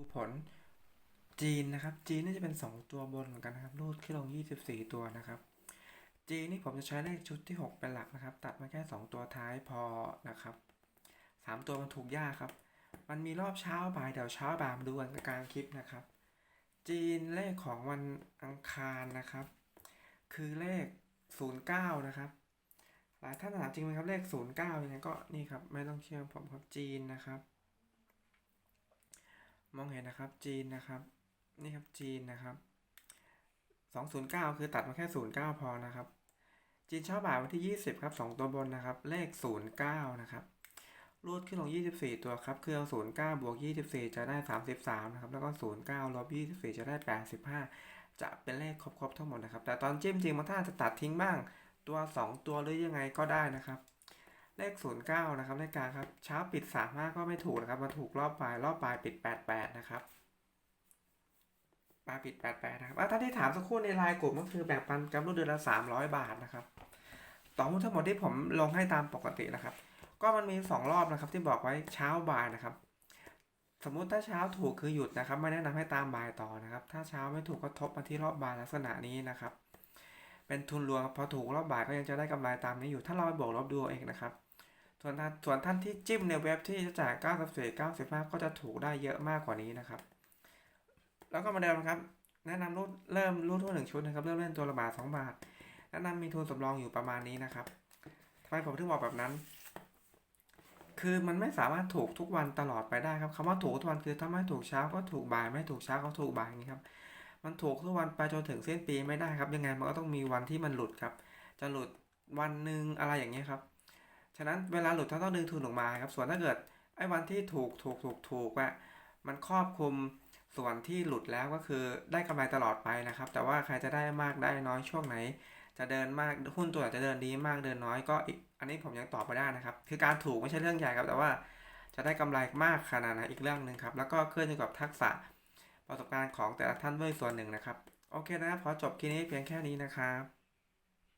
ดูผลจีนนะครับ จีนน่าจะเป็น 2 ตัวบนเหมือนกันนะครับรูดขึ้นลง 24 ตัวนะครับ จีนนี่ผมจะใช้เลขชุดที่ 6 เป็นหลักนะครับ ตัดมาแค่ 2 ตัวท้ายพอนะครับ 3 ตัวมันถูกยากครับ มันมีรอบเช้าบ่ายเดี๋ยวเช้าบ่ายมาดูกันกลางคลิปนะครับ จีนเลขของวันอังคารนะครับ คือเลข 09 นะครับหลายท่านถามจริงไหมครับเลข 09ยังไงก็นี่ครับไม่ต้องเชื่อผมครับจีนนะครับ มองเห็นนะครับจีนนะครับ นี่ครับจีนนะครับ 209 คือตัดมาแค่ 09 พอนะครับ จีนเช้าบ่ายวันที่ 20 ครับ 2 ตัวบนนะครับ เลข 09 นะครับรูดขึ้นลง 24 ตัวครับ คือเอา09 บวก 24 จะได้ 33 นะครับ แล้วก็ 09 ลบ 24 จะได้ 85 จะเป็นเลขครบๆทั้งหมดนะครับ แต่ตอนจิ้มจริงบางท่านจจะตัดทิ้งบ้าง ตัว 2 ตัวหรือยังไงก็ได้นะครับ เลข 09 นะครับเลขกลางครับ เช้าปิด 35 ก็ไม่ถูกนะครับมาถูกรอบปลายรอบปลายปิด 88 นะครับปลายปิด 88 นะครับอะท่านที่ถามสักครู่ในไลน์กลุ่มก็คือแบ่งปันกำลังเดือนละ 300 บาทนะครับต่อหุ้นทั้งหมดที่ผมลงให้ตามปกตินะครับ ก็มันมี 2 รอบนะครับที่บอกไว้เช้าบ่ายนะครับ สมมุติถ้าเช้าถูกคือหยุดนะครับ ไม่แนะนำให้ตามบ่ายต่อนะครับ ถ้าเช้าไม่ถูกก็ทบมาที่รอบบ่ายลักษณะนี้นะครับ เป็นทุนรวมพอถูกรอบบ่ายก็ยังจะได้กำไรตามนี้อยู่ ถ้าเราไปบวกลบดูเองนะครับส่วนท่านส่วนท่านที่จิ้มในเว็บที่จะจ่าย94 95 ก็จะถูกได้เยอะมากกว่านี้นะครับ แล้วก็มาเดิมครับ แนะนำรูดเริ่มรูดหุ้นหนึ่งชุดนะครับ เริ่มเล่นตัวละบาท 2 บาท แนะนำมีทุนสำรองอยู่ประมาณนี้นะครับทำไมผมถึงบอกแบบนั้น คือมันไม่สามารถถูกทุกวันตลอดไปได้ครับคำว่าถูกทุกวันคือถ้าไม่ถูกเช้าก็ถูกบ่าย ไม่ถูกเช้าก็ถูกบ่ายอย่างนี้ครับ มันถูกทุกวันไปจนถึงเส้นปีไม่ได้ครับ ยังไงมันก็ต้องมีวันที่มันหลุดครับ จะหลุดวันหนึ่งอะไรอย่างเงี้ยครับ ฉะนั้นเวลาหลุดท่านต้องดึงทุนออกมาครับ ส่วนถ้าเกิดไอ้วันที่ถูกถูกถูกถูกอะมันครอบคลุมส่วนที่หลุดแล้วก็คือได้กำไรตลอดไปนะครับ แต่ว่าใครจะได้มากได้น้อยช่วงไหน จะเดินมากหุ้นตัวจะเดินดีมากเดินน้อยก็อีกอันนี้ผมยังตอบไม่ได้นะครับ คือการถูกไม่ใช่เรื่องใหญ่ครับ แต่ว่าจะได้กำไรมากขนาดไหนอีกเรื่องหนึ่งครับ แล้วก็ขึ้นอยู่กับทักษะ ประสบการณ์ของแต่ละท่านด้วยส่วนหนึ่งนะครับ โอเคนะครับขอจบคลิปนี้เพียงแค่นี้นะครับ